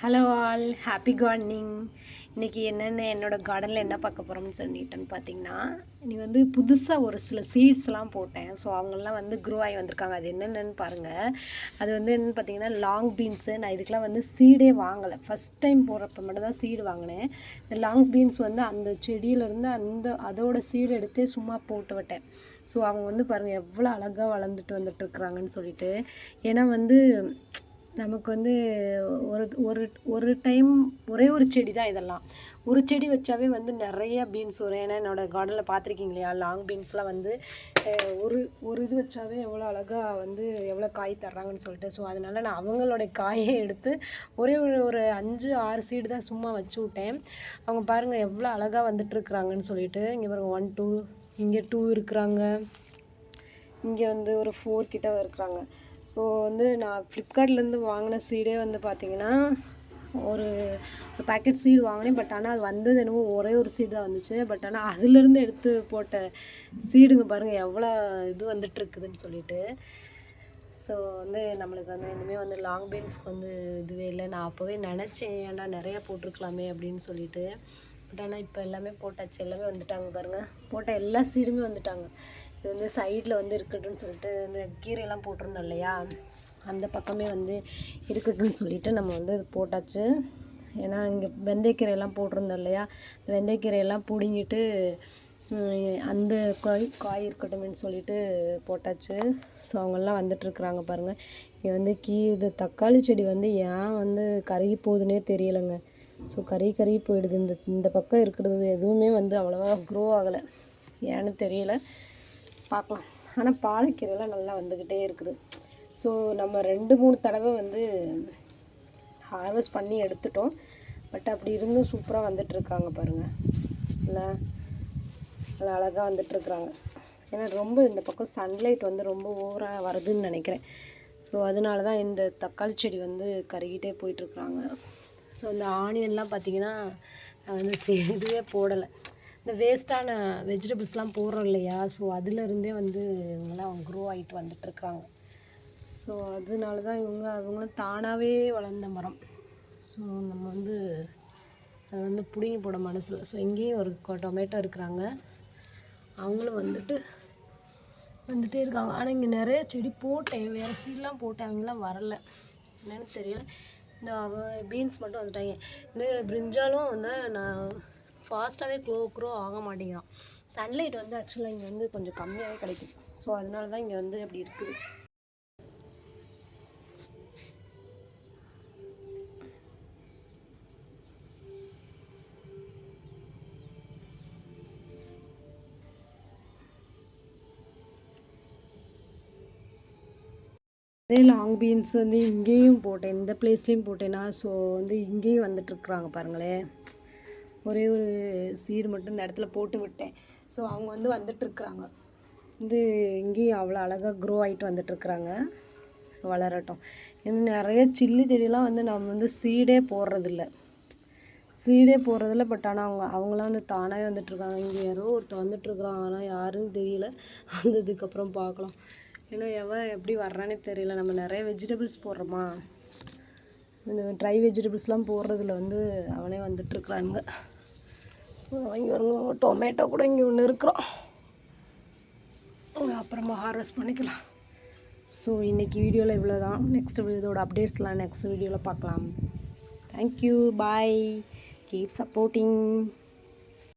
Hello all happy gardening இன்றைக்கி என்னென்ன என்னோடய கார்டனில் என்ன பார்க்க போகிறோம்னு சொல்லிட்டேன்னு பார்த்தீங்கன்னா நீ வந்து புதுசாக ஒரு சில சீட்ஸ்லாம் போட்டேன். ஸோ அவங்களாம் வந்து க்ரோ ஆகி வந்திருக்காங்க. அது என்னென்னு பாருங்கள் அது வந்து என்னென்னு பார்த்தீங்கன்னா லாங் பீன்ஸு நான் இதுக்கெலாம் வந்து சீடே வாங்கலை. ஃபஸ்ட் டைம் போடுறப்ப மட்டும் தான் சீடு வாங்கினேன். இந்த லாங் பீன்ஸ் வந்து அந்த செடியிலேருந்து அந்த அதோட சீடு எடுத்தே சும்மா போட்டு விட்டேன். ஸோ அவங்க வந்து பாருங்கள் எவ்வளோ அழகாக வளர்ந்துட்டு வந்துட்டுருக்குறாங்கன்னு சொல்லிட்டு. ஏன்னா வந்து நமக்கு வந்து ஒரு ஒரு ஒரு டைம் ஒரே ஒரு செடி தான் இதெல்லாம். ஒரு செடி வச்சாவே வந்து நிறைய பீன்ஸ் வரும். ஏன்னா என்னோடய கார்டனில் பார்த்துருக்கீங்க இல்லையா? லாங் பீன்ஸ்லாம் வந்து ஒரு ஒரு இது வச்சாவே எவ்வளோ அழகாக வந்து எவ்வளோ காய் தர்றாங்கன்னு சொல்லிட்டு. ஸோ அதனால் நான் அவங்களோட காயை எடுத்து ஒரே ஒரு ஒரு அஞ்சு ஆறு சீடு தான் சும்மா வச்சு விட்டேன். அவங்க பாருங்கள் எவ்வளோ அழகாக வந்துட்டுருக்குறாங்கன்னு சொல்லிட்டு. இங்கே பாருங்கள் ஒன் டூ இங்கே டூ இருக்கிறாங்க. இங்கே வந்து ஒரு ஃபோர் கிட்ட இருக்கிறாங்க. ஸோ வந்து நான் ஃப்ளிப்கார்ட்லேருந்து வாங்கின சீடே வந்து பார்த்திங்கன்னா ஒரு ஒரு பேக்கெட் சீடு வாங்கினேன். பட் ஆனால் அது வந்தது என்னமோ ஒரே ஒரு சீடு தான் வந்துச்சு. பட் ஆனால் அதுலேருந்து எடுத்து போட்ட சீடுங்க பாருங்கள் எவ்வளோ இது வந்துட்டுருக்குதுன்னு சொல்லிட்டு. ஸோ வந்து நம்மளுக்கு வந்து இனிமேல் வந்து லாங் பீன்ஸ்க்கு வந்து இதுவே இல்லை. நான் அப்போவே நினச்சேன் ஏன்டா நிறையா போட்டிருக்கலாமே அப்படின்னு சொல்லிட்டு. பட் ஆனால் இப்போ எல்லாமே போட்டாச்சு. எல்லாமே வந்துட்டாங்க பாருங்கள் போட்ட எல்லா சீடுமே வந்துட்டாங்க. இது வந்து சைடில் வந்து இருக்கட்டும்னு சொல்லிட்டு இந்த கீரையெல்லாம் போட்டிருந்தோம் இல்லையா? அந்த பக்கமே வந்து இருக்கட்டும்னு சொல்லிட்டு நம்ம வந்து இது போட்டாச்சு. ஏன்னா இங்கே வெந்தயக்கீரையெல்லாம் போட்டிருந்தோம் இல்லையா? வெந்தயக்கீரையெல்லாம் பிடுங்கிட்டு அந்த காய் காய் இருக்கட்டும்னு சொல்லிட்டு போட்டாச்சு. ஸோ அவங்கெல்லாம் வந்துட்டுருக்குறாங்க பாருங்கள் இங்கே வந்து கீ இது தக்காளி செடி வந்து ஏன் வந்து கருகி போகுதுன்னே தெரியலைங்க. ஸோ கறி கருகி போயிடுது. இந்த இந்த பக்கம் இருக்கிறது எதுவுமே வந்து அவ்வளோவா க்ரோ ஆகலை. ஏன்னு தெரியல. பார்க்கலாம். ஆனால் பாலக்கீரைலாம் நல்லா வந்துக்கிட்டே இருக்குது. ஸோ நம்ம ரெண்டு மூணு தடவை வந்து ஹார்வெஸ்ட் பண்ணி எடுத்துட்டோம். பட் அப்படி இருந்தும் சூப்பராக வந்துட்டுருக்காங்க பாருங்கள் இல்லை நல்லா அழகாக வந்துட்டுருக்குறாங்க. ஏன்னா ரொம்ப இந்த பக்கம் சன்லைட் வந்து ரொம்ப ஓவராக வருதுன்னு நினைக்கிறேன். ஸோ அதனால தான் இந்த தக்காளி செடி வந்து கருகிட்டே போயிட்டுருக்குறாங்க. ஸோ இந்த ஆனியன்லாம் பார்த்திங்கன்னா நான் வந்து இதுவே போடலை. இந்த வேஸ்ட்டான வெஜிடபிள்ஸ்லாம் போடுறோம் இல்லையா ஸோ அதுலேருந்தே வந்து இவங்கெல்லாம் க்ரோ ஆகிட்டு வந்துட்டுருக்குறாங்க. ஸோ அதனால தான் இவங்க அவங்களும் தானாகவே வளர்ந்த மரம். ஸோ நம்ம வந்து அதை வந்து பிடிங்கி போட மனசில் ஸோ இங்கேயும் ஒரு டொமேட்டோ இருக்கிறாங்க. அவங்களும் வந்துட்டு வந்துகிட்டே இருக்காங்க. ஆனால் இங்கே நிறைய செடி போட்டேன். வேறு சீடெலாம் போட்டேன். அவங்களாம் வரல. என்னென்னு தெரியல. இந்த பீன்ஸ் மட்டும் வந்துட்டாங்க. இந்த பிரிஞ்சாலும் வந்து நான் ஃபாஸ்ட்டாகவே க்ளோ க்ரோ ஆக மாட்டேங்கிறான். சன்லைட் வந்து ஆக்சுவலாக இங்கே வந்து கொஞ்சம் கம்மியாகவே கிடைக்கும். ஸோ அதனால தான் இங்கே வந்து அப்படி இருக்குது. அதே லாங் பீன்ஸ் வந்து இங்கேயும் போட்டேன் இந்த பிளேஸ்லேயும் போட்டேன்னா ஸோ வந்து இங்கேயும் வந்துட்டுருக்குறாங்க பாருங்களேன். ஒரே ஒரு சீடு மட்டும் இந்த இடத்துல போட்டு விட்டேன். ஸோ அவங்க வந்து வந்துட்டுருக்குறாங்க. வந்து இங்கேயும் அவ்வளோ அழகாக க்ரோ ஆகிட்டு வந்துட்டுருக்குறாங்க. வளரட்டும். இது நிறைய சில்லி செடியெலாம் வந்து நம்ம வந்து சீடே போடுறதில்ல. சீடே போடுறதில்ல பட் ஆனால் அவங்க அவங்களாம் வந்து தானாகவே வந்துட்டுருக்காங்க. இங்கே யாரோ ஒருத்தர் வந்துட்டுருக்குறாங்க ஆனால் யாருன்னு தெரியல. வந்ததுக்கப்புறம் பார்க்கலாம். ஏன்னா எவன் எப்படி வர்றானே தெரியல. நம்ம நிறைய வெஜிடபிள்ஸ் போடுறோமா? இந்த ட்ரை வெஜிடபிள்ஸ்லாம் போடுறதுல வந்து அவனே வந்துட்டுருக்குறானுங்க. வாங்கி ஒரு டொமேட்டோ கூட இங்கே ஒன்று இருக்கிறோம். அப்புறமா ஹார்வெஸ்ட் பண்ணிக்கலாம். ஸோ இன்றைக்கி வீடியோவில் இவ்வளோ தான் நெக்ஸ்ட் இதோட அப்டேட்ஸ்லாம் நெக்ஸ்ட் வீடியோவில் பார்க்கலாம். Thank you bye keep supporting